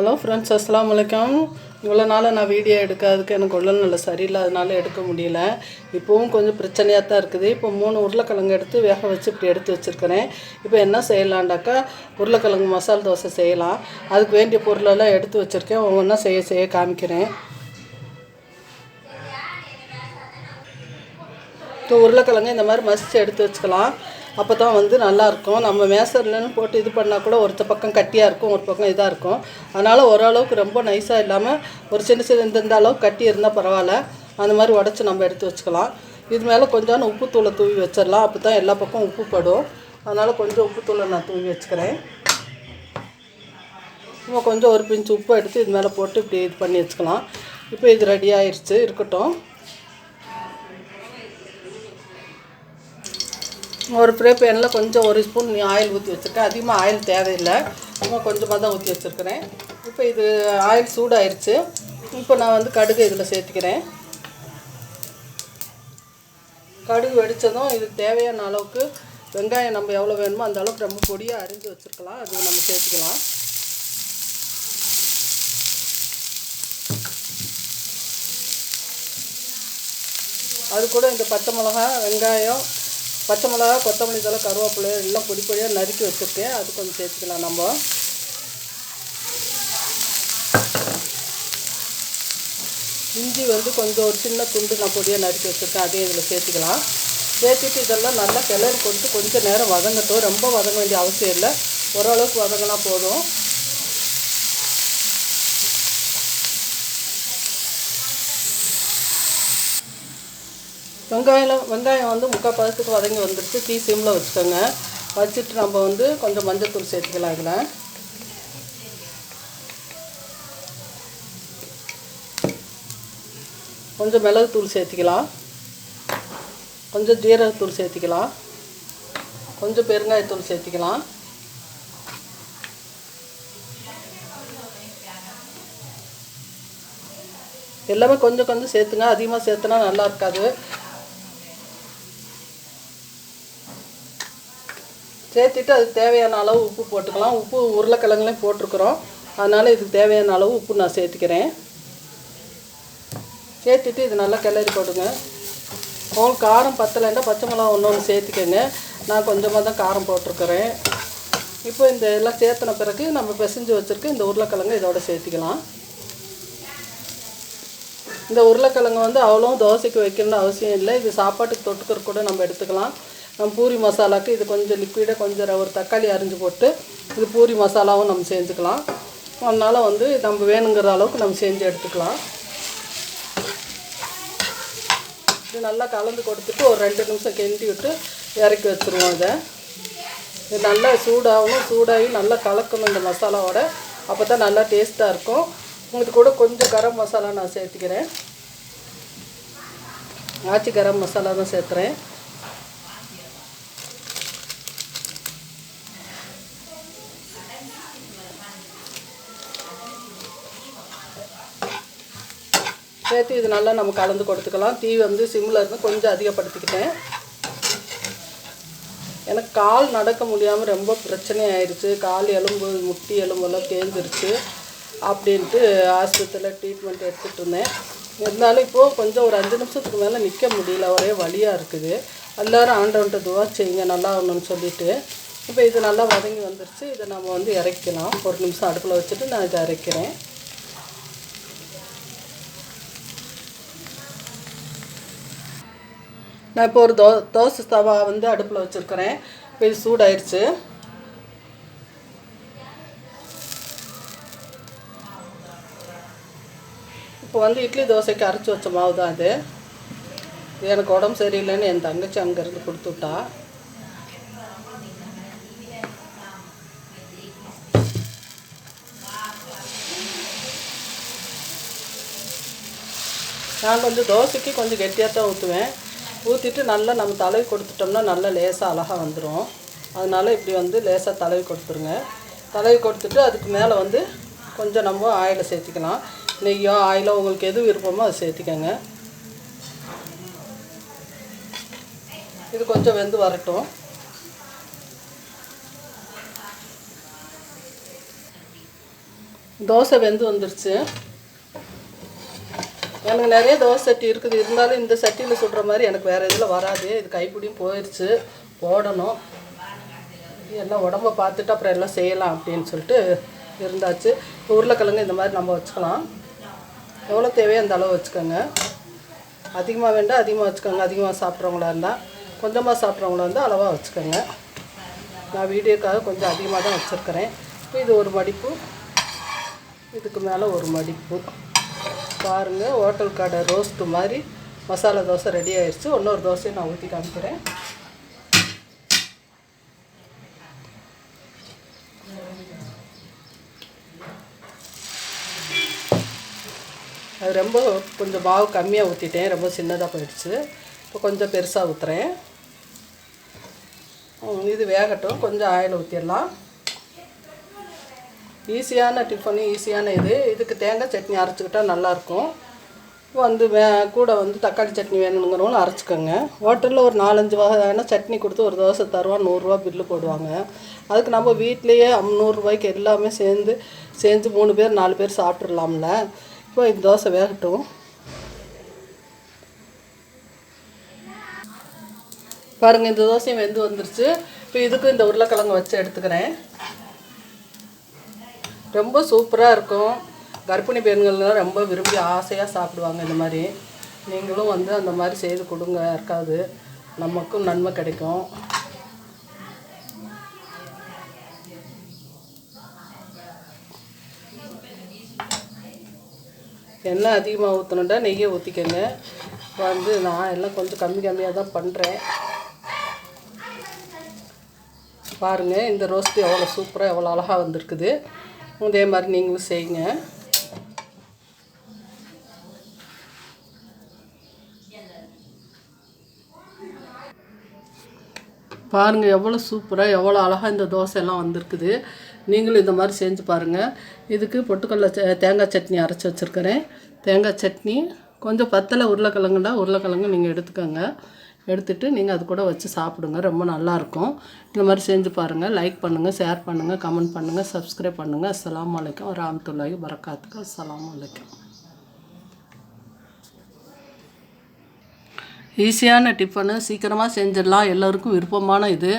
Hello friends அஸ்லாம் வலைக்கம் இவ்வளோ நாளாக நான் வீடியோ எடுக்காததுக்கு எனக்கு உடல் நல்ல சரியில்லாதனால எடுக்க முடியல. இப்போவும் கொஞ்சம் பிரச்சனையாக தான் இருக்குது. இப்போ மூணு உருளைக்கிழங்கு எடுத்து வேக வச்சு இப்படி எடுத்து வச்சுருக்கிறேன். இப்போ என்ன செய்யலாண்டாக்கா உருளைக்கிழங்கு மசால் தோசை செய்யலாம். அதுக்கு வேண்டிய பொருளெல்லாம் எடுத்து வச்சுருக்கேன். ஒவ்வொன்றா செய்ய செய்ய காமிக்கிறேன். இப்போ உருளைக்கிழங்கு இந்த மாதிரி மசித்து எடுத்து வச்சுக்கலாம். அப்போ தான் வந்து நல்லாயிருக்கும். நம்ம மேசர்லன்னு போட்டு இது பண்ணால் கூட ஒருத்த பக்கம் கட்டியாக இருக்கும் ஒரு பக்கம் இதாக இருக்கும். அதனால் ஓரளவுக்கு ரொம்ப நைஸாக இல்லாமல் ஒரு சின்ன சின்ன இந்தந்த அளவுக்கு கட்டி இருந்தால் பரவாயில்ல. அந்த மாதிரி உடச்சி நம்ம எடுத்து வச்சுக்கலாம். இது மேலே கொஞ்சோண்டு உப்புத்தூளை தூவி வச்சிடலாம். அப்போ தான் எல்லா பக்கம் உப்பு படும். அதனால் கொஞ்சம் உப்புத்தூளை நான் தூவி வச்சுக்கிறேன். சும்மா கொஞ்சம் ஒரு பிஞ்சு உப்பு எடுத்து இது மேலே போட்டு இப்படி இது பண்ணி வச்சுக்கலாம். இப்போ இது ரெடி ஆயிடுச்சு இருக்கட்டும். ஒரு ஃப்ரை பேனில் கொஞ்சம் ஒரு ஸ்பூன் ஆயில் ஊற்றி வச்சுருக்கேன் அதிகமாக ஆயில் தேவையில்லை. சும்மா கொஞ்சமாக தான் ஊற்றி வச்சுருக்கிறேன். இப்போ இது ஆயில் சூடாயிருச்சு. இப்போ நான் வந்து கடுகு இதில் சேர்த்துக்கிறேன். கடுகு வெடித்ததும் இது தேவையான அளவுக்கு வெங்காயம் நம்ம எவ்வளோ வேணுமோ அந்த அளவுக்கு ரொம்ப பொடியாக அரிஞ்சு வச்சுருக்கலாம். அது நம்ம சேர்த்துக்கலாம். அது கூட இந்த பச்சை மிளகா வெங்காயம் பச்சை மிளகா கொத்தமல்லி தலை கருவேப்பிலை எல்லாம் பொடி பொடியாக நறுக்கி வச்சுருக்கேன். அது கொஞ்சம் சேர்த்துக்கலாம் நம்ம. இஞ்சி வந்து கொஞ்சம் ஒரு சின்ன துண்டு நான் பொடியாக நறுக்கி வச்சுருக்கேன். அதையும் இதில் சேர்த்துக்கலாம். சேர்த்துட்டு இதெல்லாம் நல்லா கிளறி கொடுத்து கொஞ்சம் நேரம் வதங்கட்டும். ரொம்ப வதங்க வேண்டிய அவசியம் இல்லை. ஓரளவுக்கு வதங்கினா போதும். வெங்காயம் வெங்காயம் வந்து முக்கால் பதத்துக்கு வதங்கி வந்துருச்சு. தீ சிம்மில் வச்சுக்கோங்க. வச்சுட்டு நம்ம வந்து கொஞ்சம் மஞ்சத்தூள் சேர்த்துக்கலாம் இதில். கொஞ்சம் மிளகுத்தூள் சேர்த்துக்கலாம். கொஞ்சம் ஜீரகத்தூள் சேர்த்துக்கலாம். கொஞ்சம் பெருங்காயத்தூள் சேர்த்துக்கலாம். எல்லாமே கொஞ்சம் கொஞ்சம் சேர்த்துங்க. அதிகமாக சேர்த்துனா நல்லா இருக்காது. சேர்த்துட்டு அது தேவையான அளவு உப்பு போட்டுக்கலாம். உப்பு உருளைக்கிழங்குலையும் போட்டிருக்குறோம். அதனால் இதுக்கு தேவையான அளவு உப்பு நான் சேர்த்துக்கிறேன். சேர்த்துட்டு இது நல்லா கிளறி போடுங்க. உங்களுக்கு காரம் பத்தலைன்னா பச்சை மிளகா ஒன்று ஒன்று சேர்த்துக்கங்க. நான் கொஞ்சமாக தான் காரம் போட்டிருக்கிறேன். இப்போ இந்த எல்லாம் சேர்த்துன பிறகு நம்ம பிசைஞ்சு வச்சுருக்க இந்த உருளைக்கிழங்கு இதோட சேர்த்துக்கலாம். இந்த உருளைக்கிழங்கு வந்து அவ்வளோ தோசைக்கு வைக்கணும்னு அவசியம் இல்லை. இது சாப்பாட்டுக்கு தொட்டுக்கிற கூட நம்ம எடுத்துக்கலாம். நம்ம பூரி மசாலாவுக்கு இது கொஞ்சம் லிக்விடாக கொஞ்சம் ஒரு தக்காளி அரிஞ்சு போட்டு இது பூரி மசாலாவும் நம்ம செஞ்சுக்கலாம். அதனால் வந்து நம்ம வேணுங்கிற அளவுக்கு நம்ம செஞ்சு எடுத்துக்கலாம். இது நல்லா கலந்து கொடுத்துட்டு ஒரு ரெண்டு நிமிஷம் கிண்டி விட்டு இறக்கி வச்சுருவோம் இதை. இது நல்லா சூடாகணும் சூடாகி நல்லா கலக்கணும் இந்த மசாலாவோட. அப்போ தான் நல்லா டேஸ்ட்டாக இருக்கும். இது கூட கொஞ்சம் கரம் மசாலா நான் சேர்த்துக்கிறேன். ஆச்சி கரம் மசாலா தான் சேர்த்துறேன். சேர்த்து இது நல்லா நம்ம கலந்து கொடுத்துக்கலாம். தீ வந்து சிம்மில் இருந்து கொஞ்சம் அதிகப்படுத்திக்கிட்டேன். எனக்கு கால் நடக்க முடியாமல் ரொம்ப பிரச்சனை ஆயிடுச்சு கால் எலும்பு முட்டி எலும்பெல்லாம் தேர்ந்துருச்சு அப்படின்ட்டு ஆஸ்பத்திரியில் ட்ரீட்மெண்ட் எடுத்துகிட்டு இருந்தேன். இருந்தாலும் இப்போது கொஞ்சம் ஒரு அஞ்சு நிமிஷத்துக்கு மேலே நிற்க முடியல. ஒரே வழியாக இருக்குது. எல்லோரும் ஆண்டவன்ட்ட துவா செய்யுங்க. நல்லா ஆகணும்னு சொல்லிவிட்டு இப்போ இது நல்லா வதங்கி வந்துருச்சு. இதை நம்ம வந்து இறக்கலாம். ஒரு நிமிஷம் அடுப்பில் வச்சுட்டு நான் இதை இறக்கிறேன் நான் இப்போ ஒரு தோ தோசை தவா வந்து அடுப்பில் வச்சுருக்கிறேன். இப்போ இது சூடாயிடுச்சு இப்போ வந்து இட்லி தோசைக்கு அரைச்சி வச்ச மாவு தான் அது. இது எனக்கு உடம்பு சரியில்லைன்னு என் தங்கச்சி அங்கேருந்து கொடுத்து விட்டா நான் கொஞ்சம் தோசைக்கு கொஞ்சம் கெட்டியாக தான் ஊற்றுவேன் ஊற்றிட்டு நல்லா நம்ம தலை கொடுத்துட்டோம்னா நல்லா லேசாக அழகாக வந்துடும் அதனால் இப்படி வந்து லேசாக தலை கொடுத்துருங்க. தலை கொடுத்துட்டு அதுக்கு மேலே வந்து கொஞ்சம் நம்ம ஆயிலை சேர்த்திக்கலாம். நெய்யோ ஆயிலோ உங்களுக்கு எது விருப்பமோ அதை சேர்த்திக்கோங்க. இது கொஞ்சம் வெந்து வரட்டும். தோசை வெந்து வந்துருச்சு. எனக்கு நிறைய தோசை சட்டி இருக்குது. இருந்தாலும் இந்த சட்டியில் சுடுற மாதிரி எனக்கு வேறு இதில் வராது. இது கைப்பிடியும் போயிடுச்சு போடணும். எல்லாம் உடம்ப பார்த்துட்டு அப்புறம் எல்லாம் செய்யலாம் அப்படின்னு சொல்லிட்டு இருந்தாச்சு. உருளைக்கிழங்கு இந்த மாதிரி நம்ம வச்சுக்கலாம். எவ்வளோ தேவையோ அந்த அளவு வச்சுக்கோங்க. அதிகமாக வேண்டாம் அதிகமாக வச்சுக்கோங்க. அதிகமாக சாப்பிட்றவங்களா இருந்தால் கொஞ்சமாக சாப்பிட்றவங்களா இருந்தால் அளவாக வச்சுக்கோங்க. நான் வீடியோக்காக கொஞ்சம் அதிகமாக தான் வச்சுருக்கிறேன். இப்போ இது ஒரு மடிப்பு. இதுக்கு மேலே ஒரு மடிப்பு. பாருங்கள் ஹோட்டல் கடை ரோஸ்ட்டு மாதிரி மசாலா தோசை ரெடி ஆயிடுச்சு இன்னொரு தோசையும் நான் ஊற்றி காமிக்கிறேன். அது ரொம்ப கொஞ்சம் மாவு கம்மியாக ஊற்றிட்டேன் ரொம்ப சின்னதாக போயிடுச்சு. இப்போ கொஞ்சம் பெருசாக ஊற்றுறேன் இது வேகட்டும். கொஞ்சம் ஆயில் ஊற்றிடலாம் ஈஸியான டிஃபனு ஈஸியான இது. இதுக்கு தேங்காய் சட்னி அரைச்சிக்கிட்டா நல்லாயிருக்கும். வந்து வே கூட வந்து தக்காளி சட்னி வேணுங்கிறவங்களும் அரைச்சிக்கோங்க. ஹோட்டலில் ஒரு நாலஞ்சு வகையான சட்னி கொடுத்து ஒரு தோசை தருவா நூறுரூவா பில்லு போடுவாங்க. அதுக்கு நம்ம வீட்லேயே நூறுரூவாய்க்கு எல்லாமே சேர்ந்து சேர்ந்து மூணு பேர் நாலு பேர் சாப்பிட்றலாம்ல இப்போ இந்த தோசை வேகட்டும். பாருங்கள் இந்த தோசையும் வெந்து வந்துருச்சு. இப்போ இதுக்கும் இந்த உருளைக்கிழங்கு வச்சு எடுத்துக்கிறேன். ரொம்ப சூப்பராக இருக்கும். கர்ப்பிணி பெண்கள்லாம் ரொம்ப விரும்பி ஆசையாக சாப்பிடுவாங்க இந்த மாதிரி. நீங்களும் வந்து அந்த மாதிரி செய்து கொடுங்க இருக்காது நமக்கும் நன்மை கிடைக்கும். எண்ணெய் அதிகமாக ஊற்றணுண்டா நெய்யை ஊற்றிக்கோங்க வந்து நான் எல்லாம் கொஞ்சம் கம்மி கம்மியாக தான் பண்ணுறேன் பாருங்கள் இந்த ரோஸ்ட்டு எவ்வளோ சூப்பராக எவ்வளோ அழகாக வந்திருக்குது. இதே மாதிரி நீங்களும் செய்யுங்க. பாருங்கள் எவ்வளோ சூப்பராக எவ்வளோ அழகாக இந்த தோசையெல்லாம் வந்திருக்குது. நீங்களும் இந்த மாதிரி செஞ்சு பாருங்கள் இதுக்கு பொட்டுக்கடல ச- தேங்காய் சட்னி அரைச்சி வச்சுருக்கிறேன். தேங்காய் சட்னி கொஞ்சம் பத்தலை உருளைக்கிழங்குனா உருளைக்கிழங்கு நீங்கள் எடுத்துக்கோங்க. எடுத்துட்டு நீங்கள் அது கூட வச்சு சாப்பிடுங்க. ரொம்ப நல்லாயிருக்கும் இந்த மாதிரி செஞ்சு பாருங்கள் லைக் பண்ணுங்கள் ஷேர் பண்ணுங்கள் கமெண்ட் பண்ணுங்கள் சப்ஸ்கிரைப் பண்ணுங்கள் அஸ்லாம் வலைக்கம் வரமத்துல்லாஹி வரக்காத்துக்கு அஸ்லாம் வலைக்கம் ஈஸியான டிஃபனு சீக்கிரமாக செஞ்சிடலாம். எல்லோருக்கும் விருப்பமான இது.